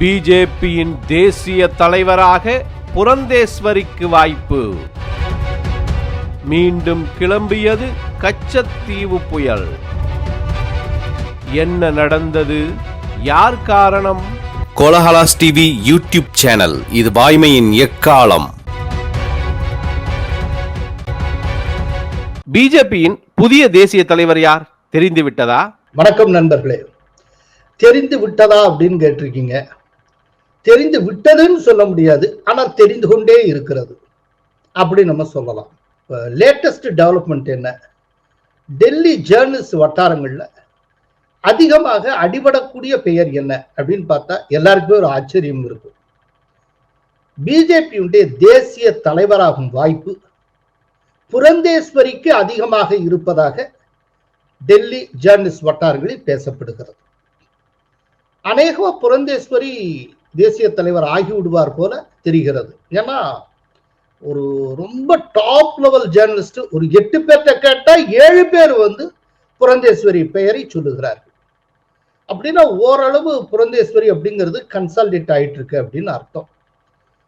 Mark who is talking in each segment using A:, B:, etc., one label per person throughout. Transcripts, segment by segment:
A: பிஜேபியின் தேசிய தலைவராக புரந்தேஸ்வரிக்கு வாய்ப்பு. மீண்டும் கிளம்பியது கச்சத்தீவு புயல். என்ன நடந்தது? யார் காரணம்?
B: Kolahalas TV YouTube channel. இது வாய்மையின் எக்காலம்.
A: பிஜேபியின் புதிய தேசிய தலைவர் யார்? தெரிந்து விட்டதா?
C: வணக்கம் நண்பர்களே. தெரிந்து விட்டதா அப்படின்னு கேட்டிருக்கீங்க. தெரிந்து விட்டதுன்னு சொல்ல முடியாது ஆனால் தெரிந்து கொண்டே இருக்கிறது. அப்படி நம்ம சொல்லலாம். லேட்டஸ்ட் டெவலப்மெண்ட் என்ன? டெல்லி ஜேர்னலிஸ்ட் வட்டாரங்களில் அதிகமாக அடிபடக்கூடிய பெயர் என்ன? அப்படின்னு பார்த்தா எல்லாருக்குமே ஒரு ஆச்சரியம் இருக்கும். பிஜேபியுடைய தேசிய தலைவராகும் வாய்ப்பு புரந்தேஸ்வரிக்கு அதிகமாக இருப்பதாக டெல்லி ஜேர்னலிஸ்ட் வட்டாரங்களில் பேசப்படுகிறது. அநேகமா புரந்தேஸ்வரி தேசிய தலைவர் ஆகிவிடுவார் போல தெரிகிறது. ஏன்னா ஒரு ரொம்ப டாப் லெவல் ஜேர்னலிஸ்ட் ஒரு எட்டு பேர்த்த கேட்டால் ஏழு பேர் வந்து புரந்தேஸ்வரி பெயரை சொல்லுகிறார்கள். அப்படின்னா ஓரளவு புரந்தேஸ்வரி அப்படிங்கிறது கன்சால்டேட் ஆயிட்டு இருக்கு அப்படின்னு அர்த்தம்.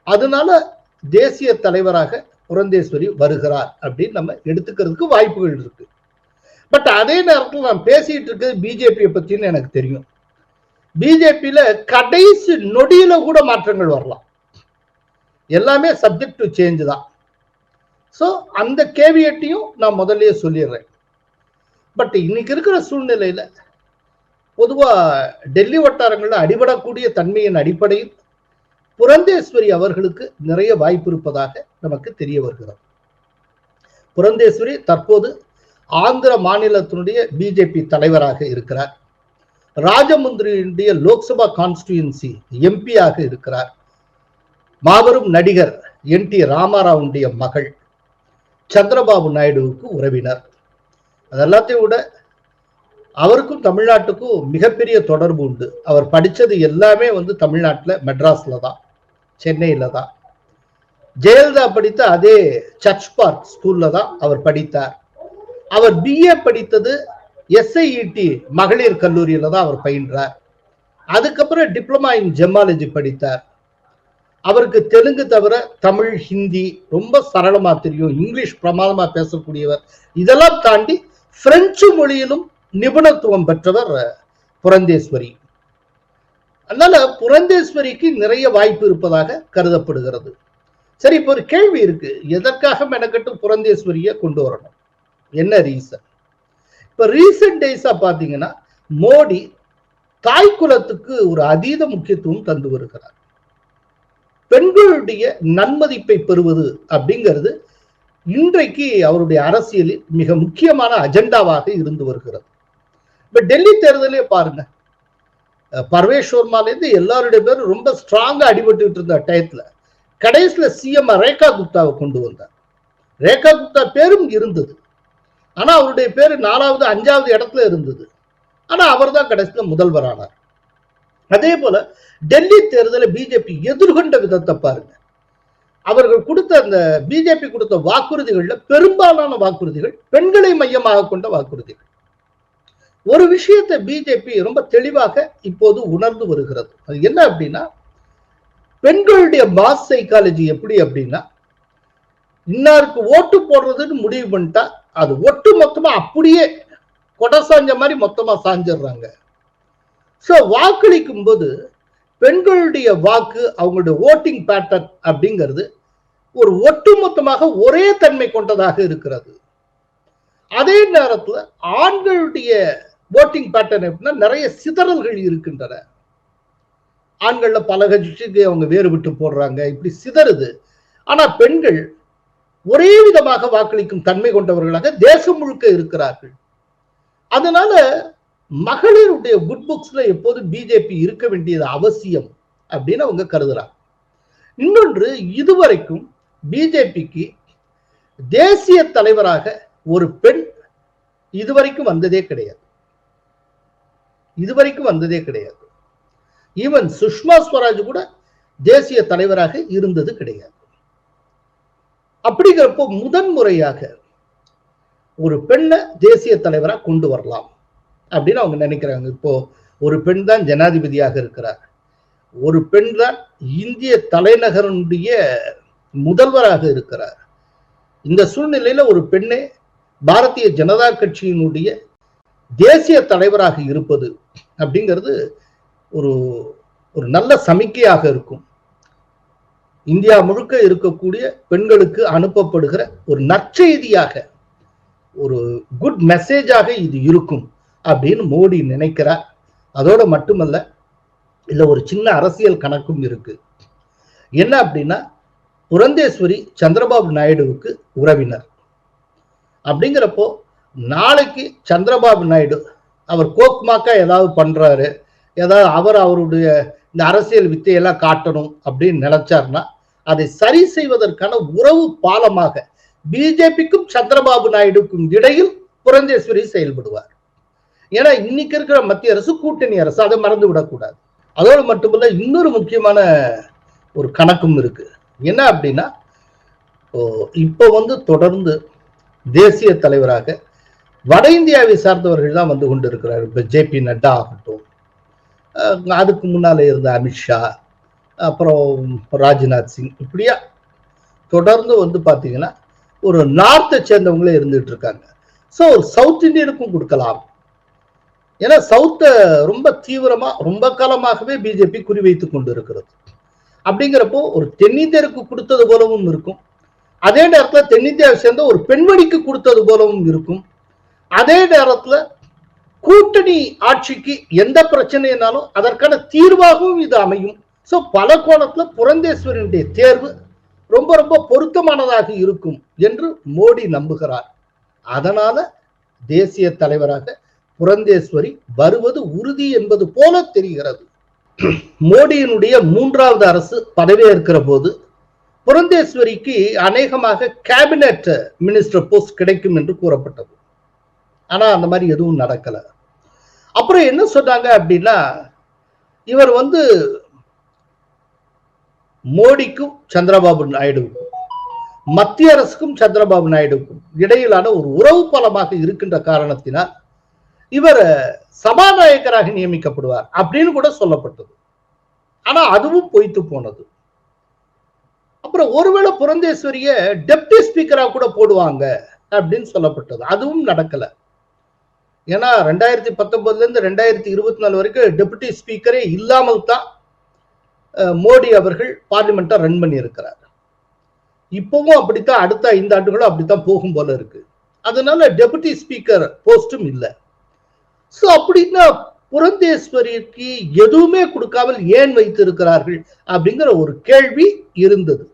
C: அதனால தேசிய தலைவராக புரந்தேஸ்வரி வருகிறார் அப்படின்னு நம்ம எடுத்துக்கிறதுக்கு வாய்ப்புகள் இருக்கு. பட் அதே நேரத்தில் நான் பேசிட்டு இருக்கிறது பிஜேபியை பத்தின்னு எனக்கு தெரியும். பிஜேபியில கடைசி நொடியில கூட மாற்றங்கள் வரலாம். எல்லாமே சப்ஜெக்ட் டு சேஞ்ச் தான். ஸோ அந்த கேவியட்டையும் நான் முதல்லயே சொல்லிடுறேன். பட் இன்னைக்கு இருக்கிற சூழ்நிலையில பொதுவாக டெல்லி வட்டாரங்களில் அடிபடக்கூடிய தன்மையின் அடிப்படையில் புரந்தேஸ்வரி அவர்களுக்கு நிறைய வாய்ப்பு இருப்பதாக நமக்கு தெரிய வருகிறது. புரந்தேஸ்வரி தற்போது ஆந்திர மாநிலத்தினுடைய பிஜேபி தலைவராக இருக்கிறார். ராஜமுந்திரியுடைய லோக்சபா கான்ஸ்டியூன்சி எம்பியாக இருக்கிறார். மாபெரும் நடிகர் என் டி ராமாராவுடைய மகள் சந்திரபாபு நாயுடுவுக்கு உறவினர். அதெல்லாத்தையும் விட அவருக்கும் தமிழ்நாட்டுக்கும் மிகப்பெரிய தொடர்பு உண்டு. அவர் படிச்சது எல்லாமே வந்து தமிழ்நாட்டில் மெட்ராஸ்ல தான் சென்னையில தான். ஜெயலலிதா படித்த அதே சர்ச் பார்க் ஸ்கூல்ல தான் அவர் படித்தார். அவர் பிஏ படித்தது எஸ்ஐஇடி மகளிர் கல்லூரியில தான் அவர் பயின்றார். அதுக்கப்புறம் டிப்ளமா இன் ஜெமாலஜி படித்தார். அவருக்கு தெலுங்கு தவிர தமிழ் ஹிந்தி ரொம்ப சரளமா தெரியும். இங்கிலீஷ் பிரமாதமா பேசக்கூடியவர். இதெல்லாம் தாண்டி பிரெஞ்சு மொழியிலும் நிபுணத்துவம் பெற்றவர் புரந்தேஸ்வரி. அதனால புரந்தேஸ்வரிக்கு நிறைய வாய்ப்பு இருப்பதாக கருதப்படுகிறது. சரி இப்போ ஒரு கேள்வி இருக்கு. எதற்காக மெனக்கட்டு புரந்தேஸ்வரியை கொண்டு வரணும்? என்ன ரீசன் இப்ப ரீசெண்ட் டேஸா பாத்தீங்கன்னா மோடி தாய் குலத்துக்கு ஒரு அதீத முக்கியத்துவம் தந்து வருகிறார். பெண்களுடைய நன்மதிப்பை பெறுவது அப்படிங்கிறது இன்றைக்கு அவருடைய அரசியலில் மிக முக்கியமான அஜெண்டாவாக இருந்து வருகிறது. இப்ப டெல்லி தேர்தலே பாருங்க. பர்வேஷ் வர்மாலேருந்து எல்லாருடைய பேரும் ரொம்ப ஸ்ட்ராங்கா அடிபட்டுட்டு இருந்த டயத்துல கடைசியில சிஎம் ரேகா குப்தாவை கொண்டு வந்தார். ரேகா குப்தா பேரும் இருந்தது. ஆனா அவருடைய பேரு நாலாவது அஞ்சாவது இடத்துல இருந்தது. ஆனா அவர் தான் கடைசியில முதல்வரானார். அதே போல டெல்லி தேர்தலை பிஜேபி எதிர்கொண்ட விதத்தை பாருங்க. அவர்கள் கொடுத்த அந்த பிஜேபி கொடுத்த வாக்குறுதிகள்ல பெரும்பாலான வாக்குறுதிகள் பெண்களை மையமாக கொண்ட வாக்குறுதிகள். ஒரு விஷயத்தை பிஜேபி ரொம்ப தெளிவாக இப்போது உணர்ந்து வருகிறது. அது என்ன அப்படின்னா பெண்களுடைய மாஸ் சைக்காலஜி எப்படி அப்படின்னா இன்னாருக்கு ஓட்டு போடுறதுன்னு முடிவு பண்ணிட்டா அது ஒட்டு மொத்தமா அப்படியே கொடை சாஞ்ச மாதிரி மொத்தமா சாஞ்சிடுறாங்க. ஸோ வாக்களிக்கும் போது பெண்களுடைய வாக்கு அவங்களுடைய ஓட்டிங் பேட்டர்ன் அப்படிங்கிறது ஒரு ஒட்டுமொத்தமாக ஒரே தன்மை கொண்டதாக இருக்கிறது. அதே நேரத்தில் ஆண்களுடைய ஓட்டிங் பேட்டர்ன் எப்படின்னா நிறைய சிதறல்கள் இருக்கின்றன. ஆண்களில் பல கட்சிக்கு அவங்க வேறுபட்டு போடுறாங்க இப்படி சிதறுது. ஆனால் பெண்கள் ஒரே விதமாக வாக்களிக்கும் தன்மை கொண்டவர்களாக தேசம் முழுக்க இருக்கிறார்கள். அதனால மகளிருடைய குட் புக்ஸ்ல எப்போது பிஜேபி இருக்க வேண்டியது அவசியம் அப்படின்னு அவங்க கருதுறாங்க. இன்னொன்று இதுவரைக்கும் பிஜேபிக்கு தேசிய தலைவராக ஒரு பெண் இதுவரைக்கும் வந்ததே கிடையாது. இதுவரைக்கும் வந்ததே கிடையாது. ஈவன் சுஷ்மா ஸ்வராஜ் கூட தேசிய தலைவராக இருந்தது கிடையாது. அப்படிங்கிறப்போ முதன் முறையாக ஒரு பெண்ணை தேசிய தலைவராக கொண்டு வரலாம் அப்படின்னு அவங்க நினைக்கிறாங்க. இப்போ ஒரு பெண் தான் ஜனாதிபதியாக இருக்கிறார். ஒரு பெண் தான் இந்திய தலைநகரனுடைய முதல்வராக இருக்கிறார். இந்த சூழ்நிலையில ஒரு பெண்ணே பாரதிய ஜனதா கட்சியினுடைய தேசிய தலைவராக இருப்பது அப்படிங்கிறது ஒரு ஒரு நல்ல சமிக்கையாக இருக்கும். இந்தியா முழுக்க இருக்கக்கூடிய பெண்களுக்கு அனுப்பப்படுகிற ஒரு நற்செய்தியாக ஒரு குட் மெசேஜாக இது இருக்கும் அப்படின்னு மோடி நினைக்கிறார். அதோட மட்டுமல்ல இல்ல ஒரு சின்ன அரசியல் கணக்கும் இருக்கு. என்ன அப்படின்னா புரந்தேஸ்வரி சந்திரபாபு நாயுடுவுக்கு உறவினர். அப்படிங்கிறப்போ நாளைக்கு சந்திரபாபு நாயுடு அவர் கோக்மாக்கா ஏதாவது பண்றாரு ஏதாவது அவர் அவருடைய இந்த அரசியல் வித்தையெல்லாம் காட்டணும் அப்படின்னு நினைச்சாருன்னா அதை சரி செய்வதற்கான உறவு பாலமாக பிஜேபிக்கும் சந்திரபாபு நாயுடுக்கும் இடையில் புரந்தேஸ்வரி செயல்படுவார். ஏன்னா இன்னைக்கு இருக்கிற மத்திய அரசு கூட்டணி அரசு அதை மறந்து விடக்கூடாது. அதோடு மட்டுமல்ல இன்னொரு முக்கியமான ஒரு கணக்கும் இருக்கு. என்ன அப்படின்னா இப்போ வந்து தொடர்ந்து தேசிய தலைவராக வட இந்தியாவை சார்ந்தவர்கள் தான் வந்து கொண்டு இருக்கிறார் இப்போ ஜே பி நட்டா ஆகட்டும் அதுக்கு முன்னால இருந்த அமித்ஷா அப்புறம் ராஜ்நாத் சிங் இப்படியா? தொடர்ந்து வந்து பார்த்தீங்கன்னா ஒரு நார்த்தை சேர்ந்தவங்களே இருந்துட்டு இருக்காங்க. ஸோ ஒரு சவுத் இந்தியனுக்கும் கொடுக்கலாம். ஏன்னா சவுத்தை ரொம்ப தீவிரமா ரொம்ப காலமாகவே பிஜேபி குறிவைத்து கொண்டு இருக்கிறது அப்படிங்கிறப்போ ஒரு தென்னிந்தியருக்கு கொடுத்தது போலவும் இருக்கும். அதே நேரத்தில் தென்னிந்தியாவை சேர்ந்த ஒரு பெண்மணிக்கு கொடுத்தது போலவும் இருக்கும். அதே நேரத்தில் கூட்டணி ஆட்சிக்கு எந்த பிரச்சனைனாலும் அதற்கான தீர்வாகவும் இது அமையும். சோ பல கோணத்துல புரந்தேஸ்வரனுடைய தேர்வு ரொம்ப ரொம்ப பொருத்தமானதாக இருக்கும் என்று மோடி நம்புகிறார். அதனால தேசிய தலைவராக புரந்தேஸ்வரி வருவது உறுதி என்பது போல தெரிகிறது. மோடியினுடைய மூன்றாவது அரசு பதவியேற்கிற போது புரந்தேஸ்வரிக்கு அநேகமாக கேபினட் மினிஸ்டர் போஸ்ட் கிடைக்கும் என்று கூறப்பட்டது. ஆனா அந்த மாதிரி எதுவும் நடக்கல. அப்புறம் என்ன சொன்னாங்க அப்படின்னா இவர் வந்து மோடிக்கும் சந்திரபாபு நாயுடுவுக்கும் மத்திய அரசுக்கும் சந்திரபாபு நாயுடுக்கும் இடையிலான ஒரு உறவு பலமாக இருக்கின்ற காரணத்தினால் இவர் சபாநாயகராக நியமிக்கப்படுவார் அப்படின்னு கூட சொல்லப்பட்டது. ஆனா அதுவும் பொய்த்து போனது. அப்புறம் ஒருவேளை புரந்தேஸ்வரிய டெப்டி ஸ்பீக்கரா கூட போடுவாங்க அப்படின்னு சொல்லப்பட்டது. அதுவும் நடக்கலை. ஏன்னா ரெண்டாயிரத்தி பத்தொன்பதுல இருந்து ரெண்டாயிரத்தி இருபத்தி நாலு வரைக்கும் டெபுட்டி ஸ்பீக்கரே இல்லாமல் தான் மோடி அவர்கள் பார்லிமெண்ட்டை ரன் பண்ணியிருக்கிறார். இப்பவும் அப்படித்தான் அடுத்த ஐந்து ஆண்டுகளும் அப்படித்தான் போகும் போல இருக்கு. அதனால டெபுட்டி ஸ்பீக்கர் போஸ்டும் இல்லை. ஸோ அப்படின்னா புரந்தேஸ்வரிக்கு எதுவுமே கொடுக்காமல் ஏன் வைத்திருக்கிறார்கள் அப்படிங்கிற ஒரு கேள்வி இருந்தது.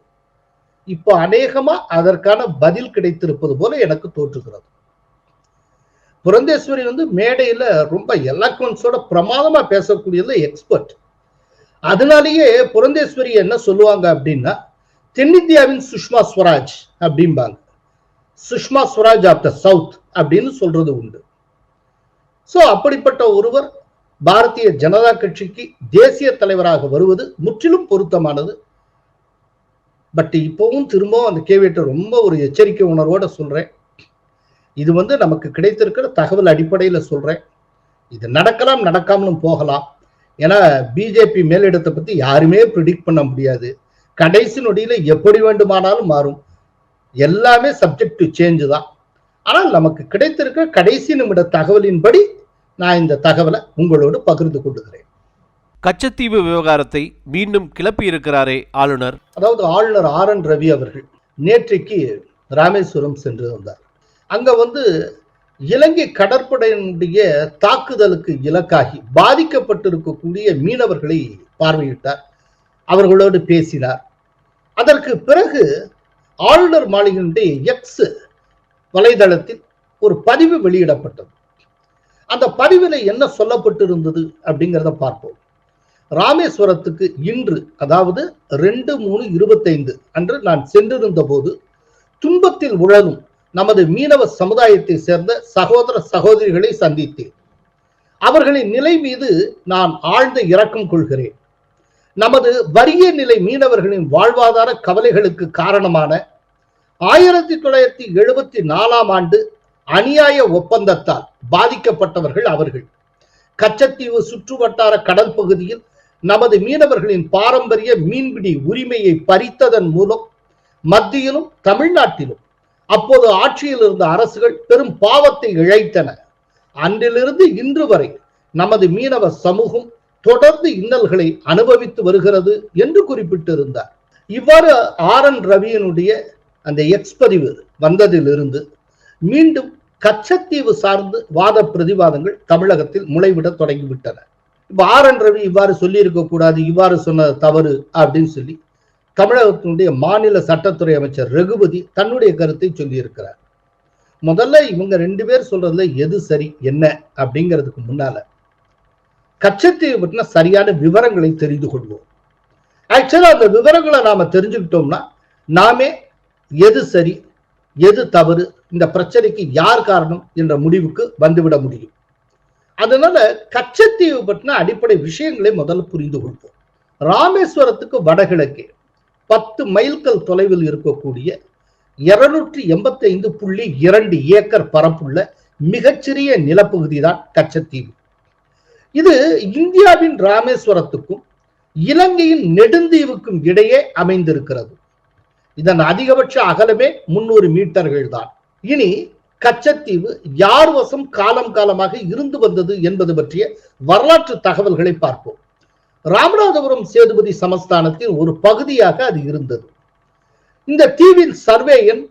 C: இப்போ அநேகமா அதற்கான பதில் கிடைத்திருப்பது போல எனக்கு தோற்றுகிறது புரந்தேஸ்வரி வந்து மேடையில ரொம்ப எலக்வன்ஸோட பிரமாதமா பேசக்கூடியதுல எக்ஸ்பர்ட் அதனாலேயே புரந்தேஸ்வரி என்ன சொல்லுவாங்க அப்படின்னா தென்னிந்தியாவின் சுஷ்மா ஸ்வராஜ் அப்படிம்பாங்க. Sushma Swaraj of the south அப்படின்னு சொல்றது உண்டு. ஸோ அப்படிப்பட்ட ஒருவர் பாரதிய ஜனதா கட்சிக்கு தேசிய தலைவராக வருவது முற்றிலும் பொருத்தமானது. பட் இப்பவும் திரும்பவும் அந்த கேவியத்தை ரொம்ப ஒரு எச்சரிக்கை உணர்வோட சொல்றேன். இது வந்து நமக்கு கிடைத்திருக்கிற தகவல் அடிப்படையில சொல்றேன். இது நடக்கலாம் நடக்காமலும் போகலாம். ஏன்னா பிஜேபி மேலிடத்தை பத்தி யாருமே ப்ரிடிக்ட் பண்ண முடியாது. கடைசி நொடியில எப்படி வேண்டுமானாலும் மாறும். எல்லாமே சப்ஜெக்ட் டு சேஞ்ச் தான். ஆனால் நமக்கு கிடைத்திருக்கிற கடைசி நிமிட தகவலின்படி நான் இந்த தகவலை உங்களோடு பகிர்ந்து கொள்ளுகிறேன்
A: கச்சத்தீவு விவகாரத்தை மீண்டும் கிளப்பி இருக்கிறாரே ஆளுநர்.
C: அதாவது ஆளுநர் ஆர் என் ரவி அவர்கள் நேற்றைக்கு ராமேஸ்வரம் சென்று வந்தார். அங்க வந்து இலங்கை கடற்படையினுடைய தாக்குதலுக்கு இலக்காகி பாதிக்கப்பட்டிருக்கக்கூடிய மீனவர்களை பார்வையிட்டார். அவர்களோடு பேசினார். அதற்கு பிறகு ஆளுநர் மாளிகையினுடைய எக்ஸ் வலைதளத்தில் ஒரு பதிவு வெளியிடப்பட்டது. அந்த பதிவில் என்ன சொல்லப்பட்டிருந்தது அப்படிங்கிறத பார்ப்போம். ராமேஸ்வரத்துக்கு இன்று அதாவது ரெண்டு மூணு இருபத்தைந்து அன்று நான் சென்றிருந்த போது துன்பத்தில் உழலும் நமது மீனவ சமுதாயத்தை சேர்ந்த சகோதர சகோதரிகளை சந்தித்தேன். அவர்களின் நிலை மீது நான் ஆழ்ந்த இரக்கம் கொள்கிறேன். நமது வறிய நிலை மீனவர்களின் வாழ்வாதார கவலைகளுக்கு காரணமான ஆயிரத்தி தொள்ளாயிரத்தி எழுபத்தி நாலாம் ஆண்டு அநியாய ஒப்பந்தத்தால் பாதிக்கப்பட்டவர்கள் அவர்கள். கச்சத்தீவு சுற்றுவட்டார கடல் பகுதியில் நமது மீனவர்களின் பாரம்பரிய மீன்பிடி உரிமையை பறித்ததன் மூலம் மத்தியிலும் தமிழ்நாட்டிலும் அப்போது ஆட்சியில் இருந்த அரசுகள் பெரும் பாவத்தை இழைத்தன. அன்றிலிருந்து இன்று வரை நமது மீனவ சமூகம் தொடர்ந்து இன்னல்களை அனுபவித்து வருகிறது என்று குறிப்பிட்டிருந்தார். இவ்வாறு ஆர் என் ரவியினுடைய அந்த எக்ஸ்பதிவு வந்ததிலிருந்து மீண்டும் கச்சத்தீவு சார்ந்து வாத பிரதிவாதங்கள் தமிழகத்தில் முளைவிட தொடங்கிவிட்டன. இப்ப ஆர் என் ரவி இவ்வாறு சொல்லி கூடாது இவ்வாறு சொன்னது தவறு அப்படின்னு சொல்லி தமிழகத்தினுடைய மாநில சட்டத்துறை அமைச்சர் ரகுபதி தன்னுடைய கருத்தை சொல்லியிருக்கிறார். முதல்ல இவங்க ரெண்டு பேர் சொல்றதுல எது சரி என்ன அப்படிங்கிறதுக்கு முன்னால கச்சத்தீவு பற்றின சரியான விவரங்களை தெரிந்து கொள்வோம். ஆக்சுவலா அந்த விவரங்களை நாம தெரிஞ்சுக்கிட்டோம்னா நாமே எது சரி எது தவறு இந்த பிரச்சனைக்கு யார் காரணம் என்ற முடிவுக்கு வந்துவிட முடியும். அதனால கச்சத்தீவு பற்றின அடிப்படை விஷயங்களை முதல்ல புரிந்து கொள்வோம். ராமேஸ்வரத்துக்கு வடகிழக்கே பத்து மைல்கள் தொலைவில் இருக்கக்கூடிய இருநூற்றி எண்பத்தி ஐந்து புள்ளி இரண்டு ஏக்கர் பரப்புள்ள மிகச்சிறிய நிலப்பகுதி தான் கச்சத்தீவு. இது இந்தியாவின் ராமேஸ்வரத்துக்கும் இலங்கையின் நெடுந்தீவுக்கும் இடையே அமைந்திருக்கிறது. இதன் அதிகபட்ச அகலமே முன்னூறு மீட்டர்கள் தான். இனி கச்சத்தீவு யார் வசம் காலம் காலமாக இருந்து வந்தது என்பது பற்றிய வரலாற்று தகவல்களை பார்ப்போம். ராமநாதபுரம் சேதுபதி சமஸ்தானத்தின் ஒரு பகுதியாக அது இருந்தது. இந்த தீவின் சர்வே எண்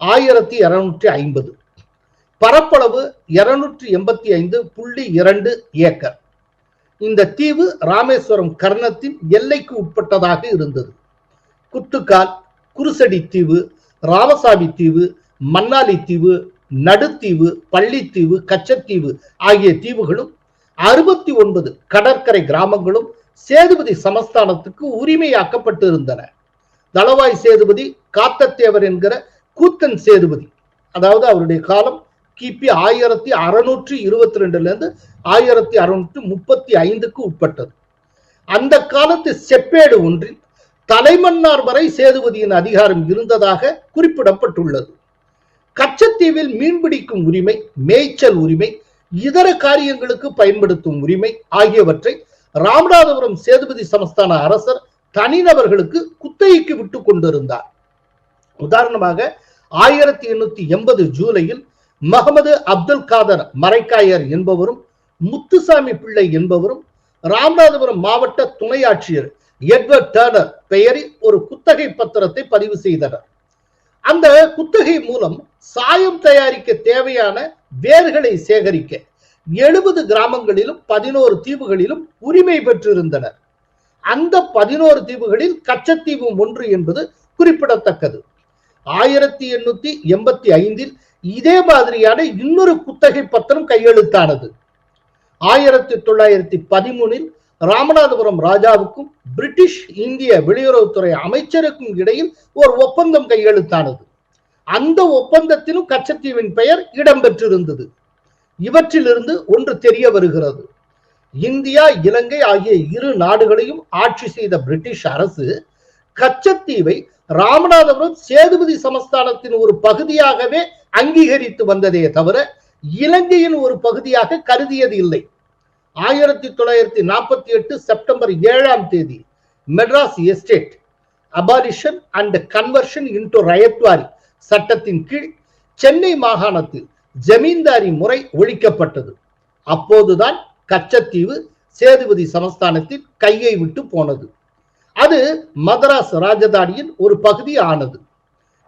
C: ஆயிரத்தி இருநூற்றி ஐம்பது. பரப்பளவு இருநூற்றி எண்பத்தி ஐந்து புள்ளி இரண்டு ஏக்கர். இந்த தீவு ராமேஸ்வரம் கர்ணத்தின் எல்லைக்கு உட்பட்டதாக இருந்தது. குத்துக்கால் குருசடி தீவு ராமசாமி தீவு மன்னாலி தீவு நடுத்தீவு பள்ளித்தீவு கச்சத்தீவு ஆகிய தீவுகளும் அறுபத்தி ஒன்பது கடற்கரை கிராமங்களும் சேதுபதி சமஸ்தானத்துக்கு உரிமையாக்கப்பட்டு இருந்தன தளவாய் சேதுபதி காத்தத்தேவர் என்கிற கூத்தன் சேதுபதி. அதாவது அவருடைய காலம் கிபி ஆயிரத்தி அறுநூற்றி இருபத்தி ரெண்டுல இருந்து ஆயிரத்தி அறுநூற்றி முப்பத்தி ஐந்துக்கு உட்பட்டது. அந்த காலத்து செப்பேடு ஒன்றில் தலைமன்னார் வரை சேதுபதியின் அதிகாரம் இருந்ததாக குறிப்பிடப்பட்டுள்ளது. கச்சத்தீவில் மீன்பிடிக்கும் உரிமை மேய்ச்சல் உரிமை இதர காரியங்களுக்கு பயன்படுத்தும் உரிமை ஆகியவற்றை ராமநாதபுரம் சேதுபதி சமஸ்தான அரசர் தனிநபர்களுக்கு குத்தகைக்கு விட்டு கொண்டிருந்தார். உதாரணமாக ஆயிரத்தி எண்ணூத்தி எண்பது ஜூலையில் மகமது அப்துல் காதர் மரைக்காயர் என்பவரும் முத்துசாமி பிள்ளை என்பவரும் ராமநாதபுரம் மாவட்ட துணை ஆட்சியர் எட்வர்ட் டர்னர் பெயரில் ஒரு குத்தகை பத்திரத்தை பதிவு செய்தனர். அந்த குத்தகை மூலம் சாயம் தயாரிக்க தேவையான வேர்களை சேகரிக்க எழுபது கிராமங்களிலும் பதினோரு தீவுகளிலும் உரிமை பெற்றிருந்தனர். அந்த பதினோரு தீவுகளில் கச்சத்தீவு ஒன்று என்பது குறிப்பிடத்தக்கது. ஆயிரத்தி எண்ணூத்தி எண்பத்தி ஐந்தில் இதே மாதிரியான இன்னொரு குத்தகை பத்திரம் கையெழுத்தானது. ஆயிரத்தி தொள்ளாயிரத்தி பதிமூனில் ராமநாதபுரம் ராஜாவுக்கும் பிரிட்டிஷ் இந்திய வெளியுறவுத்துறை அமைச்சருக்கும் இடையில் ஒரு ஒப்பந்தம் கையெழுத்தானது. அந்த ஒப்பந்தத்திலும் கச்சத்தீவின் பெயர் இடம்பெற்றிருந்தது இவற்றிலிருந்து ஒன்று தெரிய வருகிறது. இந்தியா இலங்கை ஆகிய இரு நாடுகளையும் ஆட்சி செய்த பிரிட்டிஷ் அரசு கச்சத்தீவை ராமநாதபுரம் சேதுபதி சமஸ்தானத்தின் ஒரு பகுதியாகவே அங்கீகரித்து வந்ததே தவிர இலங்கையின் ஒரு பகுதியாக கருதியது இல்லை. ஆயிரத்தி தொள்ளாயிரத்தி நாற்பத்தி எட்டு செப்டம்பர் ஏழாம் தேதி Madras estate abolition and conversion into ryotwari சட்டத்தின் கீழ் சென்னை மாகாணத்தில் ஜமீன்தாரி முறை ஒழிக்கப்பட்டது. அப்போதுதான் கச்சத்தீவு சேதுபதி சமஸ்தானத்தில் கையை விட்டு போனது. அது மதராஸ் ராஜதானியின் ஒரு பகுதி ஆனது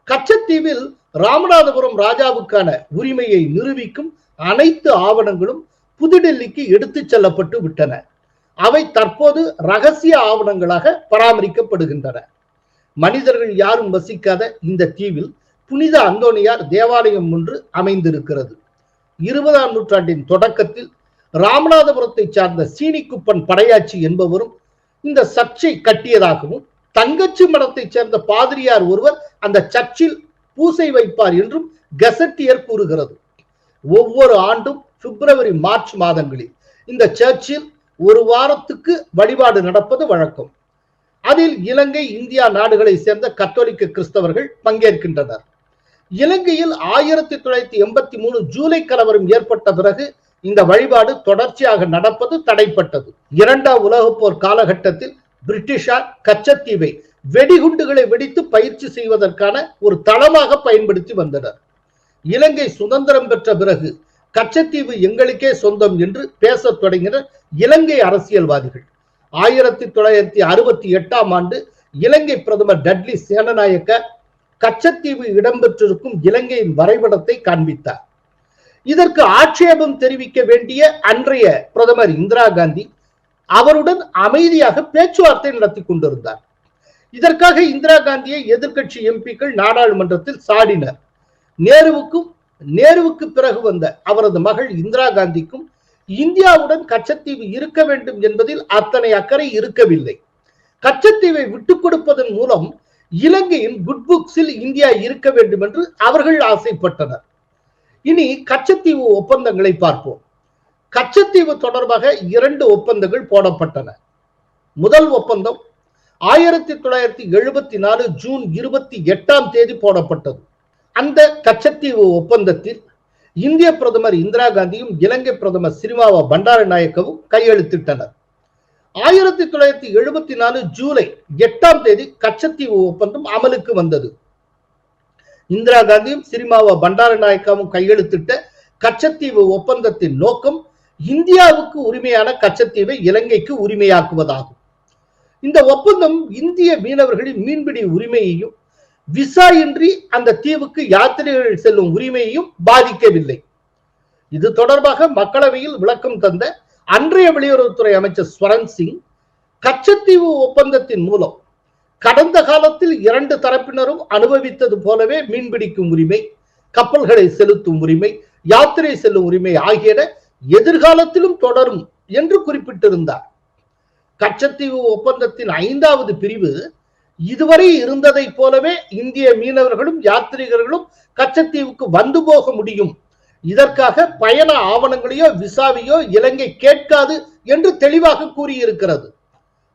C: கச்சத்தீவில் ராமநாதபுரம் ராஜாவுக்கான உரிமையை நிரூபிக்கும் அனைத்து ஆவணங்களும் புதுடெல்லிக்கு எடுத்துச் செல்லப்பட்டு விட்டன. அவை தற்போது ரகசிய ஆவணங்களாக பராமரிக்கப்படுகின்றன. மனிதர்கள் யாரும் வசிக்காத இந்த தீவில் புனித அந்தோனியார் தேவாலயம் ஒன்று அமைந்திருக்கிறது. இருபதாம் நூற்றாண்டின் தொடக்கத்தில் ராமநாதபுரத்தை சார்ந்த சீனிக்குப்பன் படையாச்சி என்பவரும் இந்த சர்ச்சை கட்டியதாகவும் தங்கச்சி மடத்தை சேர்ந்த பாதிரியார் ஒருவர் அந்த சர்ச்சில் பூசை வைப்பார் என்றும் கெசட்டியர் கூறுகிறது. ஒவ்வொரு ஆண்டும் பிப்ரவரி மார்ச் மாதங்களில் இந்த சர்ச்சில் ஒரு வாரத்துக்கு வழிபாடு நடப்பது வழக்கம். அதில் இலங்கை இந்தியா நாடுகளை சேர்ந்த கத்தோலிக்க கிறிஸ்தவர்கள் பங்கேற்கின்றனர். இலங்கையில் ஆயிரத்தி தொள்ளாயிரத்தி எண்பத்தி மூணு ஜூலை கலவரம் ஏற்பட்ட பிறகு இந்த வழிபாடு தொடர்ச்சியாக நடப்பது தடைப்பட்டது. இரண்டாம் உலக போர் காலகட்டத்தில் பிரிட்டிஷார் கச்சத்தீவை வெடிகுண்டுகளை வெடித்து பயிற்சி செய்வதற்கான ஒரு தளமாக பயன்படுத்தி வந்தனர். இலங்கை சுதந்திரம் பெற்ற பிறகு கச்சத்தீவு எங்களுக்கே சொந்தம் என்று பேசத் தொடங்கினர் இலங்கை அரசியல்வாதிகள். ஆயிரத்தி தொள்ளாயிரத்தி அறுபத்தி எட்டாம் ஆண்டு இலங்கை பிரதமர் டட்லி சேனநாயக்க கச்சத்தீவு இடம்பெற்றிருக்கும் இலங்கையின் வரைபடத்தை காண்பித்தார். இதற்கு ஆட்சேபம் தெரிவிக்க வேண்டிய அன்றைய பிரதமர் இந்திரா காந்தி அவருடன் அமைதியாக பேச்சுவார்த்தை நடத்தி கொண்டிருந்தார். இதற்காக இந்திரா காந்தியை எதிர்க்கட்சி எம்பிக்கள் நாடாளுமன்றத்தில் சாடினர். நேருவுக்கும் நேருவுக்கு பிறகு வந்த அவரது மகள் இந்திரா காந்திக்கும் இந்தியாவுடன் கச்சத்தீவு இருக்க வேண்டும் என்பதில் அத்தனை அக்கறை இருக்கவில்லை. கச்சத்தீவை விட்டுக் கொடுப்பதன் மூலம் இலங்கையின் குட் புக்ஸில் இந்தியா இருக்க வேண்டும் என்று அவர்கள் ஆசைப்பட்டனர். இனி கச்சத்தீவு ஒப்பந்தங்களை பார்ப்போம். கச்சத்தீவு தொடர்பாக இரண்டு ஒப்பந்தங்கள் போடப்பட்டன. முதல் ஒப்பந்தம் ஆயிரத்தி தொள்ளாயிரத்தி எழுபத்தி நாலு ஜூன் இருபத்தி எட்டாம் தேதி போடப்பட்டது. அந்த கச்சத்தீவு ஒப்பந்தத்தில் இந்திய பிரதமர் இந்திரா காந்தியும் இலங்கை பிரதமர் சிறிமாவா பண்டார நாயக்கவும் கையெழுத்திட்டனர். ஆயிரத்தி தொள்ளாயிரத்தி எழுபத்தி நாலு ஜூலை எட்டாம் தேதி கச்சத்தீவு ஒப்பந்தம் அமலுக்கு வந்தது. இந்திரா காந்தியும் சிரிமாவா பண்டார நாயக்காவும் கையெழுத்திட்ட கச்சத்தீவு ஒப்பந்தத்தின் நோக்கம் இந்தியாவுக்கு உரிமையான கச்சத்தீவை இலங்கைக்கு உரிமையாக்குவதாகும். இந்த ஒப்பந்தம் இந்திய மீனவர்களின் மீன்பிடி உரிமையையும் விசா இன்றி அந்த தீவுக்கு யாத்திரைகள் செல்லும் உரிமையையும் பாதிக்கவில்லை. இது தொடர்பாக மக்களவையில் விளக்கம் தந்த அன்றைய வெளியுறவுத்துறை அமைச்சர் ஸ்வரன் சிங் கச்சத்தீவு ஒப்பந்தத்தின் மூலம் கடந்த காலத்தில் இரண்டு தரப்பினரும் அனுபவித்தது போலவே மீன்பிடிக்கும் உரிமை கப்பல்களை செலுத்தும் உரிமை யாத்திரை செல்லும் உரிமை ஆகியன எதிர்காலத்திலும் தொடரும் என்று குறிப்பிட்டிருந்தார். கச்சத்தீவு ஒப்பந்தத்தின் ஐந்தாவது பிரிவு இதுவரை இருந்ததை போலவே இந்திய மீனவர்களும் யாத்ரீகர்களும் கச்சத்தீவுக்கு வந்து போக முடியும் இதற்காக பயண ஆவணங்களையோ விசாவையோ இலங்கை கேட்காது என்று தெளிவாக கூறியிருக்கிறது.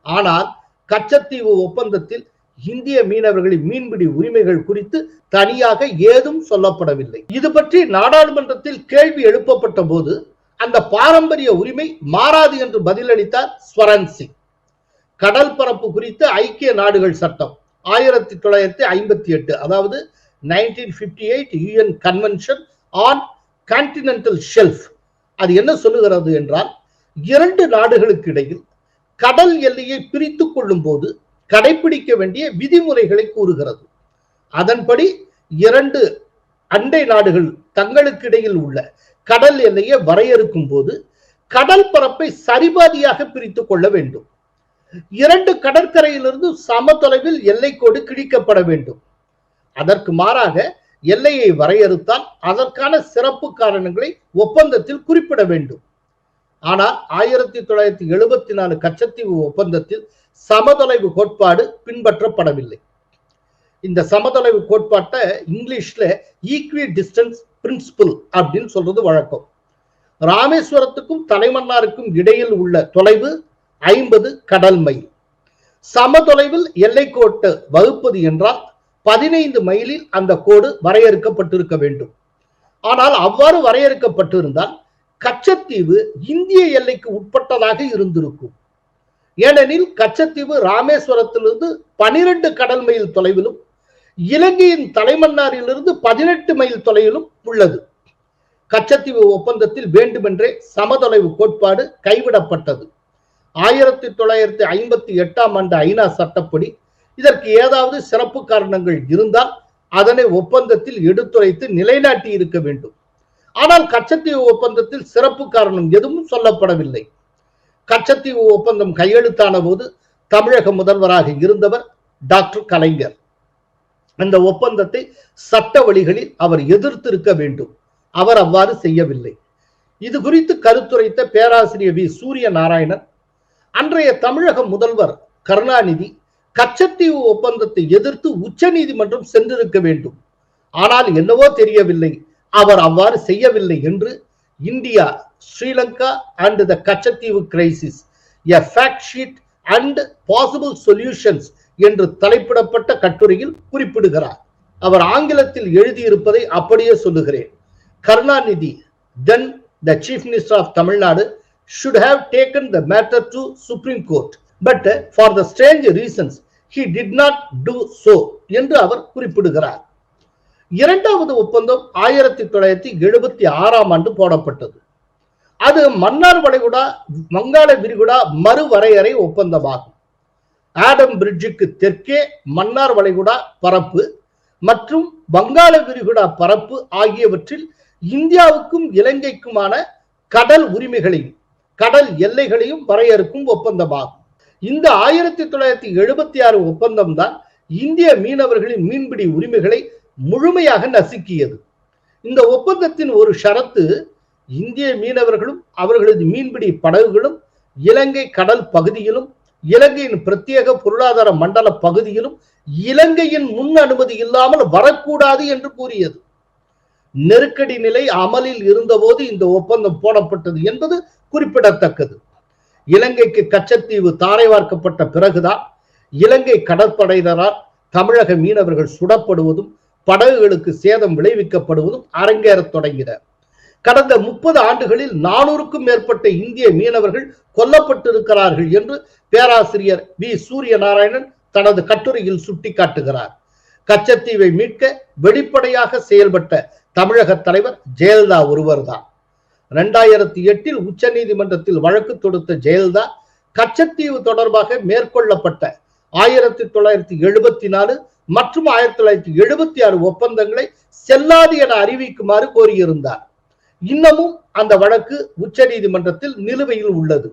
C: ஆனால் கச்சத்தீவு ஒப்பந்தத்தில் இந்திய மீனவர்களின் மீன்பிடி உரிமைகள் குறித்து தனியாக ஏதும் சொல்லப்படவில்லை. இது பற்றி நாடாளுமன்றத்தில் கேள்வி எழுப்பப்பட்ட போது அந்த பாரம்பரிய உரிமை மாறாது என்று பதிலளித்தார் ஸ்வரன் சிங். கடல் பரப்பு குறித்து ஐக்கிய நாடுகள் சட்டம் ஆயிரத்தி தொள்ளாயிரத்தி ஐம்பத்தி எட்டு அதாவது nineteen fifty eight UN convention on continental shelf அது என்ன சொல்லுகிறது என்றால் இரண்டு நாடுகளுக்கு இடையில் கடல் எல்லையை பிரித்து கொள்ளும் போது கடைபிடிக்க வேண்டிய விதிமுறைகளை கூறுகிறது. அதன்படி இரண்டு அண்டை நாடுகள் தங்களுக்கு இடையில் உள்ள கடல் எல்லையை வரையறுக்கும் போது கடல் பரப்பை சரிபாதியாக பிரித்து கொள்ள வேண்டும். இரண்டு கடற்கரையிலிருந்து சம தொலைவில் எல்லை கோடு கிழிக்கப்பட வேண்டும். அதற்கு மாறாக எல்லையை வரையறுத்தால் அதற்கான சிறப்பு காரணங்களை ஒப்பந்தத்தில் குறிப்பிட வேண்டும். ஆனால் ஆயிரத்தி தொள்ளாயிரத்தி எழுபத்தி நாலு கச்சத்தீவு ஒப்பந்தத்தில் சமதொலைவு கோட்பாடு பின்பற்றப்படவில்லை. இந்த சமதொலைவு கோட்பாட்டை இங்கிலீஷ்ல ஈக்வி டிஸ்டன்ஸ் பிரின்சிபிள் அப்படின்னு சொல்றது வழக்கம். ராமேஸ்வரத்துக்கும் தலைமன்னாருக்கும் இடையில் உள்ள தொலைவு ஐம்பது கடல் மைல். சமதொலைவில் எல்லைக்கோட்டு வகுப்பது என்றால் பதினைந்து மைலில் அந்த கோடு வரையறுக்கப்பட்டிருக்க வேண்டும். ஆனால் அவ்வாறு வரையறுக்கப்பட்டிருந்தால் கச்சத்தீவு இந்திய எல்லைக்கு உட்பட்டதாக இருந்திருக்கும். ஏனெனில் கச்சத்தீவு ராமேஸ்வரத்திலிருந்து பனிரெண்டு கடல் மைல் தொலைவிலும் இலங்கையின் தலைமன்னாரிலிருந்து பதினெட்டு மைல் தொலைவிலும் உள்ளது. கச்சத்தீவு ஒப்பந்தத்தில் வேண்டுமென்றே சமதொலைவு கோட்பாடு கைவிடப்பட்டது. ஆயிரத்தி தொள்ளாயிரத்தி ஐம்பத்தி எட்டாம் ஆண்டு ஐநா சட்டப்படி இதற்கு ஏதாவது சிறப்பு காரணங்கள் இருந்தால் அதனை ஒப்பந்தத்தில் எடுத்துரைத்து நிலைநாட்டி இருக்க வேண்டும். ஆனால் கச்சத்தீவு ஒப்பந்தத்தில் சிறப்பு காரணம் எதுவும் சொல்லப்படவில்லை. கச்சத்தீவு ஒப்பந்தம் கையெழுத்தான போது தமிழக முதல்வராக இருந்தவர் டாக்டர் கலைஞர். அந்த ஒப்பந்தத்தை சட்ட வழிகளில் அவர் எதிர்த்திருக்க வேண்டும். அவர் அவ்வாறு செய்யவில்லை. இது குறித்து கருத்துரைத்த பேராசிரியர் வி. சூரிய நாராயணன் அன்றைய தமிழக முதல்வர் கருணாநிதி கச்சத்தீவு ஒப்பந்தத்தை எதிர்த்து உச்ச நீதிமன்றம் சென்றிருக்க வேண்டும். ஆனால் என்னவோ தெரியவில்லை. அவர் அவ்வாறு செய்யவில்லை என்று India Sri Lanka and the Katchatheevu crisis a fact sheet and possible solutions என்று தலைப்பிடப்பட்ட கட்டுரையில் குறிப்பிடுகிறார். அவர் ஆங்கிலத்தில் எழுதியிருப்பதை அப்படியே சொல்லுகிறேன். Karunanidhi then the chief minister of Tamil Nadu should should have taken the matter to Supreme Court. But for the strange reasons he did not do so என்று அவர் குறிப்பிடுகிறார். இரண்டாவது ஒப்பந்தம் ஆயிரத்தி தொள்ளாயிரத்தி எழுபத்தி ஆறாம் ஆண்டு போடப்பட்டது. அது மன்னார் வளைகுடா வங்காள விரிகுடா மறுவரையறை ஒப்பந்தமாகும். ஆடம் பிரிட்ஜுக்கு தெற்கே மன்னார் வளைகுடா பரப்பு மற்றும் வங்காள விரிகுடா பரப்பு ஆகியவற்றில் இந்தியாவுக்கும் இலங்கைக்குமான கடல் உரிமைகளையும் கடல் எல்லைகளையும் வரையறுக்கும் ஒப்பந்தமாகும். இந்த ஆயிரத்தி தொள்ளாயிரத்தி எழுபத்தி ஆறு ஒப்பந்தம் தான் இந்திய மீனவர்களின் மீன்பிடி உரிமைகளை முழுமையாக நசுக்கியது. இந்த ஒப்பந்தத்தின் ஒரு ஷரத்து இந்திய மீனவர்களும் அவர்களது மீன்பிடி படகுகளும் இலங்கை கடல் பகுதியிலும் இலங்கையின் பிரத்யேக பொருளாதார மண்டல பகுதியிலும் இலங்கையின் முன் அனுமதி இல்லாமல் வரக்கூடாது என்று கூறியது. நெருக்கடி நிலை அமலில் இருந்தபோது இந்த ஒப்பந்தம் போடப்பட்டது என்பது குறிப்பிடத்தக்கது. இலங்கைக்கு கச்சத்தீவு தாரை வார்க்கப்பட்ட பிறகுதான் இலங்கை கடற்படையினரால் தமிழக மீனவர்கள் சுடப்படுவதும் படகுகளுக்கு சேதம் விளைவிக்கப்படுவதும் அரங்கேறத் தொடங்கின கடந்த முப்பது ஆண்டுகளில் நானூறுக்கும் மேற்பட்ட இந்திய மீனவர்கள் கொல்லப்பட்டிருக்கிறார்கள் என்று பேராசிரியர் வி. சூரிய நாராயணன் தனது கட்டுரையில் சுட்டிக்காட்டுகிறார். கச்சத்தீவை மீட்க வெளிப்படையாக செயல்பட்ட தமிழக தலைவர் ஜெயலலிதா ஒருவர்தான். இரண்டாயிரத்தி எட்டில் உச்ச நீதிமன்றத்தில் வழக்கு தொடுத்த ஜெயலலிதா கச்சத்தீவு தொடர்பாக மேற்கொள்ளப்பட்ட ஆயிரத்தி தொள்ளாயிரத்தி எழுபத்தி நாலு மற்றும் ஆயிரத்தி தொள்ளாயிரத்தி எழுபத்தி ஆறு ஒப்பந்தங்களை செல்லாது என அறிவிக்குமாறு கோரியிருந்தார். இன்னமும் அந்த வழக்கு உச்ச நீதிமன்றத்தில் நிலுவையில் உள்ளது.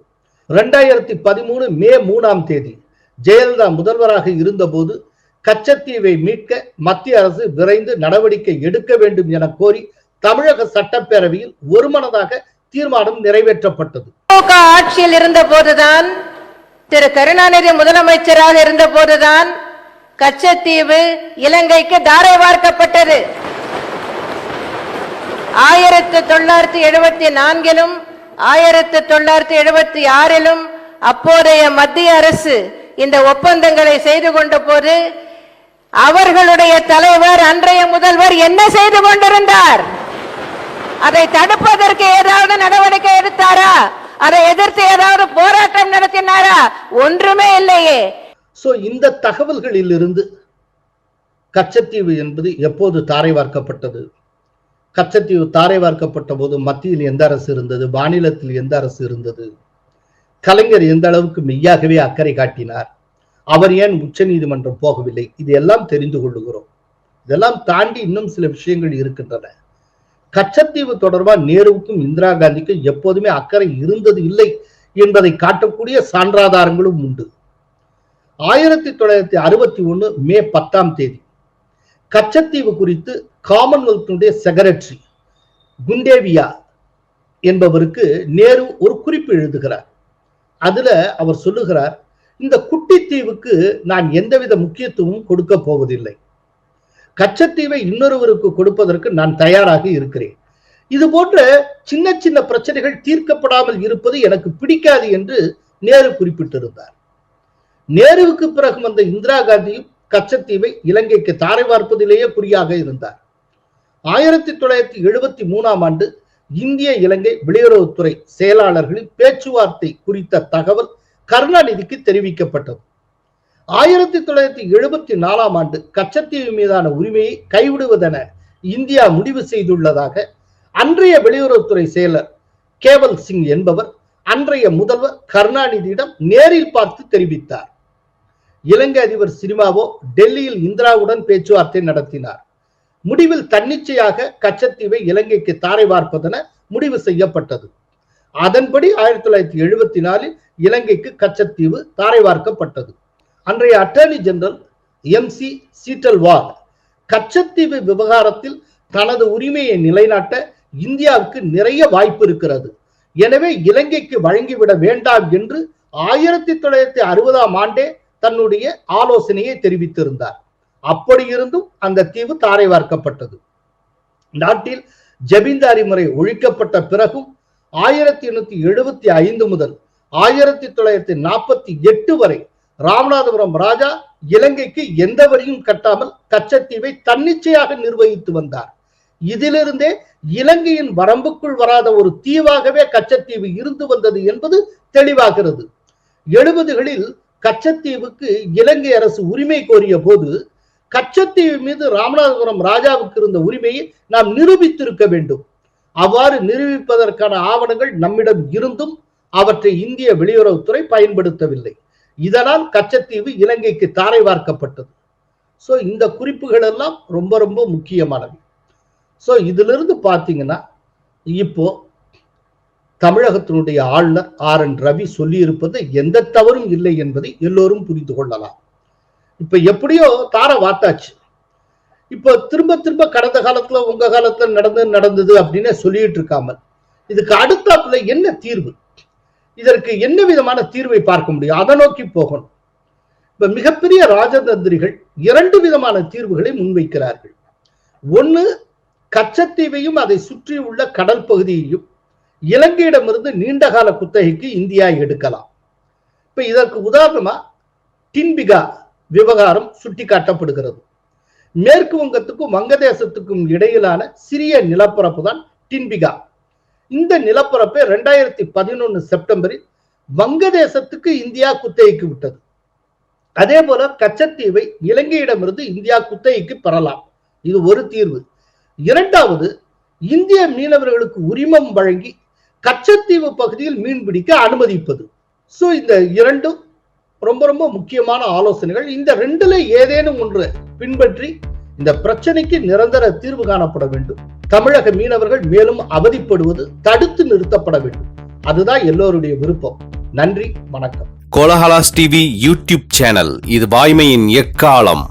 C: இரண்டாயிரத்தி பதிமூணு மே மூணாம் தேதி ஜெயலலிதா முதல்வராக இருந்தபோது கச்சத்தீவை மீட்க மத்திய அரசு விரைந்து நடவடிக்கை எடுக்க வேண்டும் என கோரி தமிழக சட்டப்பேரவையில் ஒருமனதாக தீர்மானம் நிறைவேற்றப்பட்டது.
D: ஆட்சியில் இருந்த போதுதான் திரு கருணாநிதி முதலமைச்சராக இருந்த போதுதான் கச்சத்தீவு இலங்கைக்கு தாரை வார்க்கப்பட்டது. ஆயிரத்தி தொள்ளாயிரத்தி எழுபத்தி நான்கிலும் ஆயிரத்தி தொள்ளாயிரத்தி எழுபத்தி ஆறிலும் அப்போதைய மத்திய அரசு இந்த ஒப்பந்தங்களை செய்து கொண்ட போது அவர்களுடைய தலைவர் அன்றைய முதல்வர் என்ன செய்து கொண்டிருந்தார்? அதை தடுப்பதற்கு ஏதாவது நடவடிக்கை எடுத்தாரா? அதை எதிர்த்து ஏதாவது போராட்டம் நடத்தினாரா? ஒன்றுமே இல்லையே.
C: சோ இந்த தகவல்களில் இருந்து கச்சத்தீவு என்பது எப்போது தாரை வார்க்கப்பட்டது கச்சத்தீவு தாரை வார்க்கப்பட்ட போது மத்தியில் எந்த அரசு இருந்தது? மாநிலத்தில் எந்த அரசு இருந்தது? கலைஞர் எந்த அளவுக்கு மெய்யாகவே அக்கறை காட்டினார்? அவர் ஏன் உச்ச நீதிமன்றம் போகவில்லை? இது எல்லாம் தெரிந்து கொள்ளுகிறோம். இதெல்லாம் தாண்டி இன்னும் சில விஷயங்கள் இருக்கின்றன. கச்சத்தீவு தொடர்பா நேருவுக்கும் இந்திரா காந்திக்கும் எப்போதுமே அக்கறை இருந்தது இல்லை என்பதை காட்டக்கூடிய சான்றாதாரங்களும் உண்டு. ஆயிரத்தி தொள்ளாயிரத்தி அறுபத்தி ஒண்ணு மே பத்தாம் தேதி கச்சத்தீவு குறித்து காமன்வெல்த்தினுடைய செக்ரட்டரி குண்டேவியா என்பவருக்கு நேரு ஒரு குறிப்பு எழுதுகிறார். அதுல அவர் சொல்லுகிறார் இந்த குட்டித்தீவுக்கு நான் எந்தவித முக்கியத்துவமும் கொடுக்க போவதில்லை. கச்சத்தீவை இன்னொருவருக்கு கொடுப்பதற்கு நான் தயாராக இருக்கிறேன். இது போன்ற சின்ன சின்ன பிரச்சனைகள் தீர்க்கப்படாமல் இருப்பது எனக்கு பிடிக்காது என்று நேரு குறிப்பிட்டிருந்தார். நேருவுக்கு பிறகு வந்த இந்திரா காந்தியும் கச்சத்தீவை இலங்கைக்கு தாரை வார்ப்பதிலேயே குறியாக இருந்தார். ஆயிரத்தி தொள்ளாயிரத்தி எழுபத்தி மூணாம் ஆண்டு இந்திய இலங்கை வெளியுறவுத்துறை செயலாளர்களின் பேச்சுவார்த்தை குறித்த தகவல் கருணாநிதிக்கு தெரிவிக்கப்பட்டது. ஆயிரத்தி தொள்ளாயிரத்தி எழுபத்தி நாலாம் ஆண்டு கச்சத்தீவு மீதான உரிமையை கைவிடுவதென இந்தியா முடிவு செய்துள்ளதாக அன்றைய வெளியுறவுத்துறை செயலர் கேவல் சிங் என்பவர் அன்றைய முதல்வர் கருணாநிதியிடம் நேரில் பார்த்து தெரிவித்தார். இலங்கை அதிபர் சினிமாவோ டெல்லியில் இந்திராவுடன் பேச்சுவார்த்தை நடத்தினார். முடிவில் தன்னிச்சையாக கச்சத்தீவை இலங்கைக்கு தாரை வார்ப்பதென முடிவு செய்யப்பட்டது. அதன்படி ஆயிரத்தி தொள்ளாயிரத்தி எழுபத்தி நாலில் இலங்கைக்கு கச்சத்தீவு தாரை வார்க்கப்பட்டது. அன்றைய attorney general M C Setalvad Katchatheevu விவகாரத்தில் தனது உரிமையை நிலைநாட்ட இந்தியாவுக்கு நிறைய வாய்ப்பு இருக்கிறது. எனவே இலங்கைக்கு வழங்கிவிட வேண்டாம் என்று ஆயிரத்தி தொள்ளாயிரத்தி அறுபதாம் ஆண்டே தன்னுடைய ஆலோசனையை தெரிவித்திருந்தார். அப்படி இருந்தும் அந்த தீவு தாரை வார்க்கப்பட்டது. நாட்டில் ஜபீந்தாரி முறை ஒழிக்கப்பட்ட பிறகும் ஆயிரத்தி எண்ணூத்தி எழுபத்தி ஐந்து முதல் ஆயிரத்தி தொள்ளாயிரத்தி நாற்பத்தி எட்டு வரை ராமநாதபுரம் ராஜா இலங்கைக்கு எந்த வரியும் கட்டாமல் கச்சத்தீவை தன்னிச்சையாக நிர்வகித்து வந்தார். இதிலிருந்தே இலங்கையின் வரம்புக்குள் வராத ஒரு தீவாகவே கச்சத்தீவு இருந்து வந்தது என்பது தெளிவாகிறது. எழுபதுகளில் கச்சத்தீவுக்கு இலங்கை அரசு உரிமை கோரிய போது கச்சத்தீவு மீது ராமநாதபுரம் ராஜாவுக்கு இருந்த உரிமையை நாம் நிரூபித்திருக்க வேண்டும். அவ்வாறு நிரூபிப்பதற்கான ஆவணங்கள் நம்மிடம் இருந்தும் அவற்றை இந்திய வெளியுறவுத்துறை பயன்படுத்தவில்லை. இதனால் கச்சத்தீவு இலங்கைக்கு தாரை வார்க்கப்பட்டது. ஸோ இந்த குறிப்புகள் எல்லாம் ரொம்ப ரொம்ப முக்கியமானது. ஸோ இதிலிருந்து பார்த்தீங்கன்னா இப்போ தமிழகத்தினுடைய ஆளுநர் ஆர் என் ரவி சொல்லியிருப்பது எந்த தவறும் இல்லை என்பதை எல்லோரும் புரிந்து கொள்ளலாம். இப்ப எப்படியோ தார வாத்தாச்சு இப்போ திரும்ப திரும்ப கடந்த காலத்துல உங்க காலத்துல நடந்து நடந்தது அப்படின்னு சொல்லிட்டு இருக்காமல் இதுக்கு அடுத்தாப்புல என்ன தீர்வு? இதற்கு என்ன விதமான தீர்வை பார்க்க முடியும்? அதை நோக்கி போகணும். இப்ப மிகப்பெரிய ராஜதந்திரிகள் இரண்டு விதமான தீர்வுகளை முன்வைக்கிறார்கள். ஒன்னு கச்சத்தீவையும் அதை சுற்றியுள்ள கடல் பகுதியையும் இலங்கையிடமிருந்து நீண்டகால குத்தகைக்கு இந்தியா எடுக்கலாம். இப்ப இதற்கு உதாரணமா டின்பிகா விவகாரம் சுட்டிக்காட்டப்படுகிறது. மேற்கு வங்கத்துக்கும் வங்கதேசத்துக்கும் இடையிலான சிறிய நிலப்பரப்பு தான் டின்பிகா. இந்த நிலப்பரப்பை ரெண்டாயிரத்தி பதினொன்னு செப்டம்பரில் வங்கதேசத்துக்கு இந்தியா குத்தகைக்கு விட்டது. அதே போல கச்சத்தீவை இலங்கையிடமிருந்து இந்தியா குத்தகைக்கு பெறலாம். இது ஒரு தீர்வு. இரண்டாவது இந்திய மீனவர்களுக்கு உரிமம் வழங்கி கச்சத்தீவு பகுதியில் மீன் பிடிக்க அனுமதிப்பது. சோ இந்த இரண்டும் ரொம்ப ரொம்ப முக்கியமான ஆலோசனைகள். இந்த ரெண்டுல ஏதேனும் ஒன்று பின்பற்றி இந்த பிரச்சனைக்கு நிரந்தர தீர்வு காணப்பட வேண்டும். தமிழக மீனவர்கள் மேலும் அவதிப்படுவது தடுத்து நிறுத்தப்பட வேண்டும். அதுதான் எல்லோருடைய விருப்பம். நன்றி வணக்கம்.
B: கோலஹலாஸ் டிவி யூடியூப் சேனல் இது வாய்மையின் எக்காலம்.